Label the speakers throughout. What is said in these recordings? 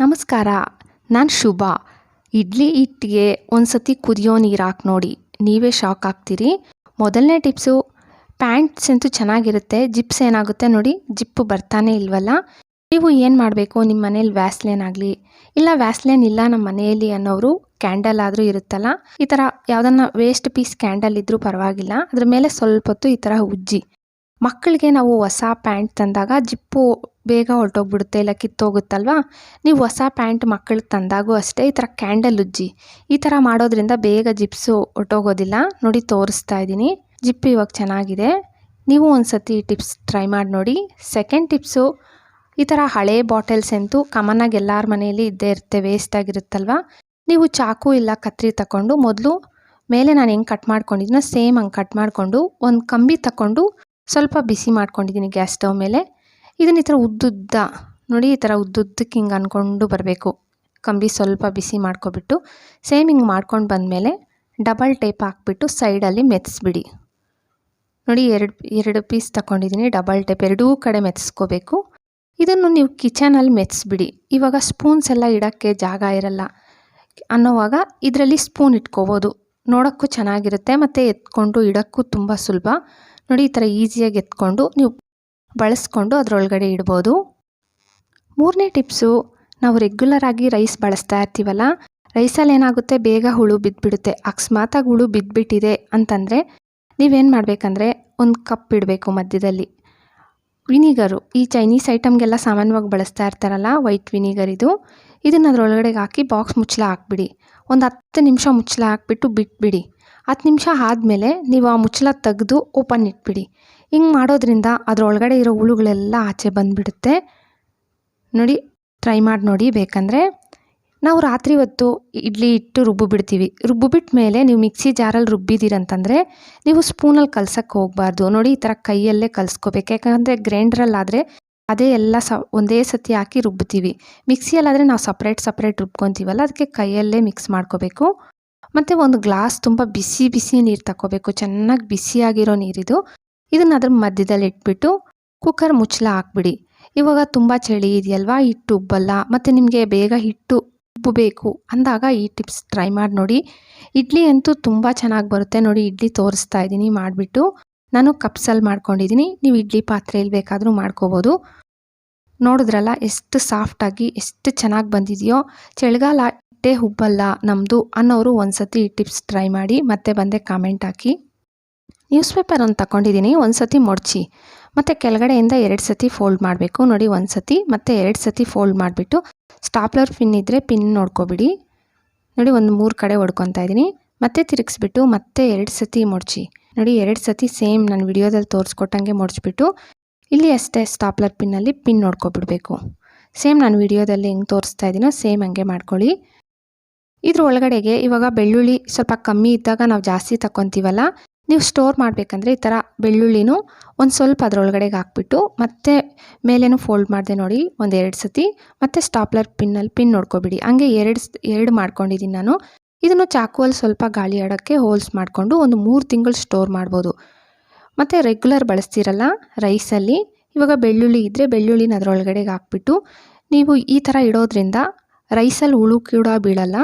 Speaker 1: ನಮಸ್ಕಾರ, ನಾನು ಶುಭ. ಇಡ್ಲಿ ಹಿಟ್ಟಿಗೆ ಒಂದು ಸತಿ ಕುದಿಯೋ ನೀರು ಹಾಕಿ ನೋಡಿ, ನೀವೇ ಶಾಕ್ ಆಗ್ತೀರಿ. ಮೊದಲನೇ ಟಿಪ್ಸು, ಪ್ಯಾಂಟ್ಸ್ ಅಂತೂ ಚೆನ್ನಾಗಿರುತ್ತೆ, ಜಿಪ್ಸ್ ಏನಾಗುತ್ತೆ ನೋಡಿ, ಜಿಪ್ಪು ಬರ್ತಾನೆ ಇಲ್ವಲ್ಲ? ನೀವು ಏನು ಮಾಡಬೇಕು ನಿಮ್ಮ ಮನೇಲಿ ವ್ಯಾಸ್ಲೇನ್ ಆಗಲಿ, ಇಲ್ಲ ವ್ಯಾಸ್ಲೇನ್ ಇಲ್ಲ ನಮ್ಮ ಮನೆಯಲ್ಲಿ ಅನ್ನೋರು ಕ್ಯಾಂಡಲ್ ಆದರೂ ಇರುತ್ತಲ್ಲ, ಈ ಥರ ಯಾವುದನ್ನ ವೇಸ್ಟ್ ಪೀಸ್ ಕ್ಯಾಂಡಲ್ ಇದ್ದರೂ ಪರವಾಗಿಲ್ಲ, ಅದ್ರ ಮೇಲೆ ಸ್ವಲ್ಪ ಹೊತ್ತು ಈ ಥರ ಉಜ್ಜಿ. ಮಕ್ಕಳಿಗೆ ನಾವು ಹೊಸ ಪ್ಯಾಂಟ್ ತಂದಾಗ ಜಿಪ್ಪು ಬೇಗ ಹೊರಟೋಗ್ಬಿಡುತ್ತೆ ಇಲ್ಲ ಕಿತ್ತೋಗುತ್ತಲ್ವಾ? ನೀವು ಹೊಸ ಪ್ಯಾಂಟ್ ಮಕ್ಕಳಿಗೆ ತಂದಾಗೂ ಅಷ್ಟೇ, ಈ ಥರ ಕ್ಯಾಂಡಲ್ ಉಜ್ಜಿ. ಈ ಥರ ಮಾಡೋದ್ರಿಂದ ಬೇಗ ಜಿಪ್ಸು ಹೊರಟೋಗೋದಿಲ್ಲ. ನೋಡಿ, ತೋರಿಸ್ತಾ ಇದ್ದೀನಿ. ಜಿಪ್ ಇವಾಗ ಚೆನ್ನಾಗಿದೆ. ನೀವು ಒಂದು ಸತಿ ಟಿಪ್ಸ್ ಟ್ರೈ ಮಾಡಿ ನೋಡಿ. ಸೆಕೆಂಡ್ ಟಿಪ್ಸು, ಈ ಥರ ಹಳೆ ಬಾಟಲ್ಸ್ ಅಂತೂ ಕಾಮನ್ನಾಗಿ ಎಲ್ಲರ ಮನೆಯಲ್ಲಿ ಇದ್ದೇ ಇರುತ್ತೆ, ವೇಸ್ಟ್ ಆಗಿರುತ್ತಲ್ವ? ನೀವು ಚಾಕು ಇಲ್ಲ ಕತ್ರಿ ತಗೊಂಡು ಮೊದಲು ಮೇಲೆ ನಾನು ಹೆಂಗೆ ಕಟ್ ಮಾಡ್ಕೊಂಡಿದ್ದೀನೋ ಸೇಮ್ ಹಂಗೆ ಕಟ್ ಮಾಡಿಕೊಂಡು ಒಂದು ಕಂಬಿ ತಗೊಂಡು ಸ್ವಲ್ಪ ಬಿಸಿ ಮಾಡ್ಕೊಂಡಿದ್ದೀನಿ ಗ್ಯಾಸ್ ಸ್ಟವ್ ಮೇಲೆ. ಇದನ್ನ ಈ ಥರ ಉದ್ದುದ್ದ, ನೋಡಿ ಈ ಥರ ಉದ್ದುದ್ದಕ್ಕೆ ಹಿಂಗೆ ಅಂದ್ಕೊಂಡು ಬರಬೇಕು. ಕಂಬಿ ಸ್ವಲ್ಪ ಬಿಸಿ ಮಾಡ್ಕೊಬಿಟ್ಟು, ಸೇಮ್ ಹಿಂಗೆ ಮಾಡ್ಕೊಂಡು ಬಂದಮೇಲೆ ಡಬಲ್ ಟೇಪ್ ಹಾಕ್ಬಿಟ್ಟು ಸೈಡಲ್ಲಿ ಮೆತ್ತಿಸ್ಬಿಡಿ ನೋಡಿ ಎರಡು ಎರಡು ಪೀಸ್ ತಗೊಂಡಿದ್ದೀನಿ ಡಬಲ್ ಟೇಪ್, ಎರಡೂ ಕಡೆ ಮೆತ್ತಿಸ್ಕೋಬೇಕು ಇದನ್ನು ನೀವು ಕಿಚನಲ್ಲಿ ಮೆತ್ಸ್ಬಿಡಿ. ಇವಾಗ ಸ್ಪೂನ್ಸ್ ಎಲ್ಲ ಇಡೋಕ್ಕೆ ಜಾಗ ಇರಲ್ಲ. ಅನ್ನೋವಾಗ ಇದರಲ್ಲಿ ಸ್ಪೂನ್ ಇಟ್ಕೋಬೋದು. ನೋಡೋಕ್ಕೂ ಚೆನ್ನಾಗಿರುತ್ತೆ, ಮತ್ತು ಎತ್ಕೊಂಡು ಇಡೋಕ್ಕೂ ತುಂಬ ಸುಲಭ. ನೋಡಿ ಈ ಥರ ಈಸಿಯಾಗಿ ಎತ್ಕೊಂಡು ನೀವು ಬಳಸ್ಕೊಂಡು ಅದರೊಳಗಡೆ ಇಡ್ಬೋದು. ಮೂರನೇ ಟಿಪ್ಸು, ನಾವು ರೆಗ್ಯುಲರ್ ಆಗಿ ರೈಸ್ ಬಳಸ್ತಾ ಇರ್ತೀವಲ್ಲ ರೈಸಲ್ಲಿ ಏನಾಗುತ್ತೆ? ಬೇಗ ಹುಳು ಬಿದ್ದುಬಿಡುತ್ತೆ ಅಕಸ್ಮಾತಾಗಿ ಹುಳು ಬಿದ್ದುಬಿಟ್ಟಿದೆ ಅಂತಂದರೆ ನೀವೇನು ಮಾಡಬೇಕಂದ್ರೆ ಒಂದು ಕಪ್ ಇಡಬೇಕು ಮಧ್ಯದಲ್ಲಿ. ವಿನಿಗರು, ಈ ಚೈನೀಸ್ ಐಟಮ್ಗೆಲ್ಲ ಸಾಮಾನ್ಯವಾಗಿ ಬಳಸ್ತಾ ಇರ್ತಾರಲ್ಲ ವೈಟ್ ವಿನಿಗರ್ ಇದು, ಇದನ್ನು ಅದರೊಳಗಡೆಗೆ ಹಾಕಿ ಬಾಕ್ಸ್ ಮುಚ್ಚಲ ಹಾಕ್ಬಿಡಿ. ಒಂದು ಹತ್ತು ನಿಮಿಷ ಮುಚ್ಚಲ ಹಾಕ್ಬಿಟ್ಟು ಬಿಟ್ಬಿಡಿ. ಹತ್ತು ನಿಮಿಷ ಆದಮೇಲೆ ನೀವು ಆ ಮುಚ್ಚಲ ತೆಗೆದು ಓಪನ್ ಇಟ್ಬಿಡಿ. ಹಿಂಗೆ ಮಾಡೋದ್ರಿಂದ ಅದರೊಳಗಡೆ ಇರೋ ಹುಳುಗಳೆಲ್ಲ ಆಚೆ ಬಂದುಬಿಡುತ್ತೆ. ನೋಡಿ ಟ್ರೈ ಮಾಡಿ ನೋಡಿ ಬೇಕಂದರೆ. ನಾವು ರಾತ್ರಿ ಹೊತ್ತು ಇಡ್ಲಿ ಇಟ್ಟು ರುಬ್ಬು ಬಿಡ್ತೀವಿ. ರುಬ್ಬು ಬಿಟ್ಟ ಮೇಲೆ ನೀವು ಮಿಕ್ಸಿ ಜಾರಲ್ಲಿ ರುಬ್ಬಿದ್ದೀರಂತಂದರೆ ನೀವು ಸ್ಪೂನಲ್ಲಿ ಕಲ್ಸಕ್ಕೆ ಹೋಗಬಾರ್ದು. ನೋಡಿ, ಈ ಥರ ಕೈಯಲ್ಲೇ ಕಲ್ಸ್ಕೋಬೇಕು. ಯಾಕಂದರೆ ಗ್ರೈಂಡ್ರಲ್ಲಾದರೆ ಅದೇ ಎಲ್ಲ ಸ ಒಂದೇ ಸತಿ ಹಾಕಿ ರುಬ್ತೀವಿ ಮಿಕ್ಸಿಯಲ್ಲಾದರೆ ನಾವು ಸಪ್ರೇಟ್ ಸಪ್ರೇಟ್ ರುಬ್ಕೊತೀವಲ್ಲ, ಅದಕ್ಕೆ ಕೈಯಲ್ಲೇ ಮಿಕ್ಸ್ ಮಾಡ್ಕೋಬೇಕು. ಮತ್ತು ಒಂದು ಗ್ಲಾಸ್ ತುಂಬ ಬಿಸಿ ಬಿಸಿ ನೀರು ತಗೋಬೇಕು ಚೆನ್ನಾಗಿ ಬಿಸಿಯಾಗಿರೋ ನೀರಿದು. ಇದನ್ನು ಅದ್ರ ಮಧ್ಯದಲ್ಲಿ ಇಟ್ಬಿಟ್ಟು ಕುಕ್ಕರ್ ಮುಚ್ಚಲ ಹಾಕ್ಬಿಡಿ. ಇವಾಗ ತುಂಬ ಚಳಿ ಇದೆಯಲ್ವಾ? ಹಿಟ್ಟು, ಉಬ್ಬಲ್ಲ. ಮತ್ತು ನಿಮಗೆ ಬೇಗ ಹಿಟ್ಟು ಉಬ್ಬಬೇಕು ಅಂದಾಗ ಈ ಟಿಪ್ಸ್ ಟ್ರೈ ಮಾಡಿ ನೋಡಿ. ಇಡ್ಲಿ ಅಂತೂ ತುಂಬ ಚೆನ್ನಾಗಿ ಬರುತ್ತೆ. ನೋಡಿ, ಇಡ್ಲಿ ತೋರಿಸ್ತಾ ಇದ್ದೀನಿ ಮಾಡಿಬಿಟ್ಟು. ನಾನು ಕಪ್ಸಲ್ಲಿ ಮಾಡ್ಕೊಂಡಿದ್ದೀನಿ. ನೀವು ಇಡ್ಲಿ ಪಾತ್ರೆಯಲ್ಲಿ ಬೇಕಾದರೂ ಮಾಡ್ಕೋಬೋದು. ನೋಡಿದ್ರಲ್ಲ, ಎಷ್ಟು ಸಾಫ್ಟಾಗಿ ಎಷ್ಟು ಚೆನ್ನಾಗಿ ಬಂದಿದೆಯೋ. ಚಳಿಗಾಲ ಇಟ್ಟೇ ಹುಬ್ಬಲ್ಲ ನಮ್ಮದು ಅನ್ನೋರು ಒಂದು ಸತಿ ಈ ಟಿಪ್ಸ್ ಟ್ರೈ ಮಾಡಿ ಮತ್ತೆ ಬಂದೆ ಕಾಮೆಂಟ್ ಹಾಕಿ. ನ್ಯೂಸ್ ಪೇಪರ್ ಒಂದು ತಗೊಂಡಿದ್ದೀನಿ ಒಂದು ಸತಿ ಮೊಡ್ಚಿ. ಮತ್ತು ಕೆಳಗಡೆಯಿಂದ ಎರಡು ಸತಿ ಫೋಲ್ಡ್ ಮಾಡಬೇಕು. ನೋಡಿ ಒಂದು ಸತಿ ಮತ್ತು ಎರಡು ಸತಿ ಫೋಲ್ಡ್ ಮಾಡಿಬಿಟ್ಟು ಸ್ಟಾಪ್ಲರ್ ಪಿನ್ ಇದ್ದರೆ ಪಿನ್ ನೋಡ್ಕೊಬಿಡಿ. ನೋಡಿ, ಒಂದು ಮೂರು ಕಡೆ ಹೊಡ್ಕೊತಾ ಇದ್ದೀನಿ. ಮತ್ತೆ ತಿರುಗಿಸ್ಬಿಟ್ಟು ಮತ್ತೆ ಎರಡು ಸತಿ ಮೊಡ್ಚಿ. ನೋಡಿ, ಎರಡು ಸತಿ ಸೇಮ್ ನಾನು ವಿಡಿಯೋದಲ್ಲಿ ತೋರಿಸ್ಕೊಟ್ಟಂಗೆ ಮೊಡ್ಚ್ಬಿಟ್ಟು ಇಲ್ಲಿ ಅಷ್ಟೇ ಸ್ಟಾಪ್ಲರ್ ಪಿನ್ನಲ್ಲಿ ಪಿನ್ ನೋಡ್ಕೊಬಿಡಬೇಕು. ಸೇಮ್ ನಾನು ವಿಡಿಯೋದಲ್ಲಿ ಹೆಂಗೆ ತೋರಿಸ್ತಾ ಇದ್ದೀನೋ ಸೇಮ್ ಹಂಗೆ ಮಾಡ್ಕೊಳ್ಳಿ. ಇದ್ರ ಒಳಗಡೆಗೆ ಇವಾಗ ಬೆಳ್ಳುಳ್ಳಿ ಸ್ವಲ್ಪ ಕಮ್ಮಿ ಇದ್ದಾಗ ನಾವು ಜಾಸ್ತಿ ತಗೊತೀವಲ್ಲ ನೀವು ಸ್ಟೋರ್ ಮಾಡಬೇಕಂದ್ರೆ ಈ ಥರ ಬೆಳ್ಳುಳ್ಳಿನೂ ಒಂದು ಸ್ವಲ್ಪ ಅದರೊಳಗಡೆಗೆ ಹಾಕ್ಬಿಟ್ಟು ಮತ್ತೆ ಮೇಲೇನು ಫೋಲ್ಡ್ ಮಾಡಿದೆ ನೋಡಿ ಒಂದು ಎರಡು ಸತಿ. ಮತ್ತು ಸ್ಟಾಪ್ಲರ್ ಪಿನ್ನಲ್ಲಿ ಪಿನ್ ನೋಡ್ಕೊಬಿಡಿ. ಹಂಗೆ ಎರಡು ಎರಡು ಮಾಡ್ಕೊಂಡಿದ್ದೀನಿ ನಾನು. ಇದನ್ನು ಚಾಕುವಲ್ಲಿ ಸ್ವಲ್ಪ ಗಾಳಿ ಆಡೋಕ್ಕೆ ಹೋಲ್ಸ್ ಮಾಡಿಕೊಂಡು ಒಂದು ಮೂರು ತಿಂಗಳು ಸ್ಟೋರ್ ಮಾಡ್ಬೋದು. ಮತ್ತು ರೆಗ್ಯುಲರ್ ಬಳಸ್ತೀರಲ್ಲ ರೈಸಲ್ಲಿ ಇವಾಗ ಬೆಳ್ಳುಳ್ಳಿ ಇದ್ದರೆ ಬೆಳ್ಳುಳ್ಳಿನ ಅದರೊಳಗಡೆಗೆ ಹಾಕ್ಬಿಟ್ಟು ನೀವು ಈ ಥರ ಇಡೋದ್ರಿಂದ ರೈಸಲ್ಲಿ ಹುಳು ಕೂಡ ಬೀಳಲ್ಲ.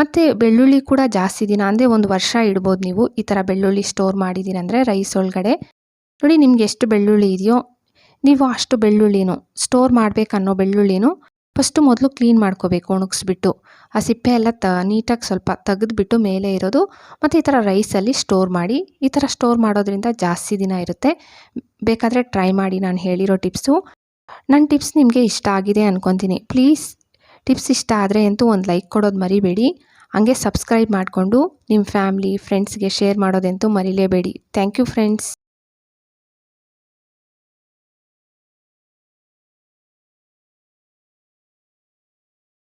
Speaker 1: ಮತ್ತು ಬೆಳ್ಳುಳ್ಳಿ ಕೂಡ ಜಾಸ್ತಿ ದಿನ, ಅಂದರೆ ಒಂದು ವರ್ಷ ಇಡ್ಬೋದು ನೀವು ಈ ಥರ ಬೆಳ್ಳುಳ್ಳಿ ಸ್ಟೋರ್ ಮಾಡಿದ್ದೀರಂದರೆ ರೈಸ್ ಒಳಗಡೆ. ನೋಡಿ ನಿಮ್ಗೆ ಎಷ್ಟು ಬೆಳ್ಳುಳ್ಳಿ ಇದೆಯೋ, ನೀವು ಅಷ್ಟು ಬೆಳ್ಳುಳ್ಳಿನೂ ಸ್ಟೋರ್ ಮಾಡಬೇಕನ್ನೋ ಬೆಳ್ಳುಳ್ಳಿನೂ ಫಸ್ಟು ಮೊದಲು ಕ್ಲೀನ್ ಮಾಡ್ಕೋಬೇಕು ಒಣಗಿಸ್ಬಿಟ್ಟು. ಆ ಸಿಪ್ಪೆ ಎಲ್ಲ ತ, ನೀಟಾಗಿ ಸ್ವಲ್ಪ ತೆಗೆದುಬಿಟ್ಟು ಮೇಲೆ ಇರೋದು, ಮತ್ತು ಈ ಥರ ರೈಸಲ್ಲಿ ಸ್ಟೋರ್ ಮಾಡಿ, ಈ ಥರ ಸ್ಟೋರ್ ಮಾಡೋದ್ರಿಂದ ಜಾಸ್ತಿ ದಿನ ಇರುತ್ತೆ. ಬೇಕಾದರೆ ಟ್ರೈ ಮಾಡಿ ನಾನು ಹೇಳಿರೋ ಟಿಪ್ಸು ನನ್ನ ಟಿಪ್ಸ್ ನಿಮಗೆ ಇಷ್ಟ ಆಗಿದೆ ಅಂದ್ಕೊತೀನಿ ಪ್ಲೀಸ್ ಟಿಪ್ಸ್ ಇಷ್ಟ ಆದರೆ ಅಂತೂ ಒಂದು ಲೈಕ್ ಕೊಡೋದು ಮರಿಬೇಡಿ. ಹಂಗೆ ಸಬ್ಸ್ಕ್ರೈಬ್ ಮಾಡಿಕೊಂಡು ನಿಮ್ಮ ಫ್ಯಾಮ್ಲಿ ಫ್ರೆಂಡ್ಸ್ಗೆ ಶೇರ್ ಮಾಡೋದಂತೂ ಮರಿಲೇಬೇಡಿ. Thank you friends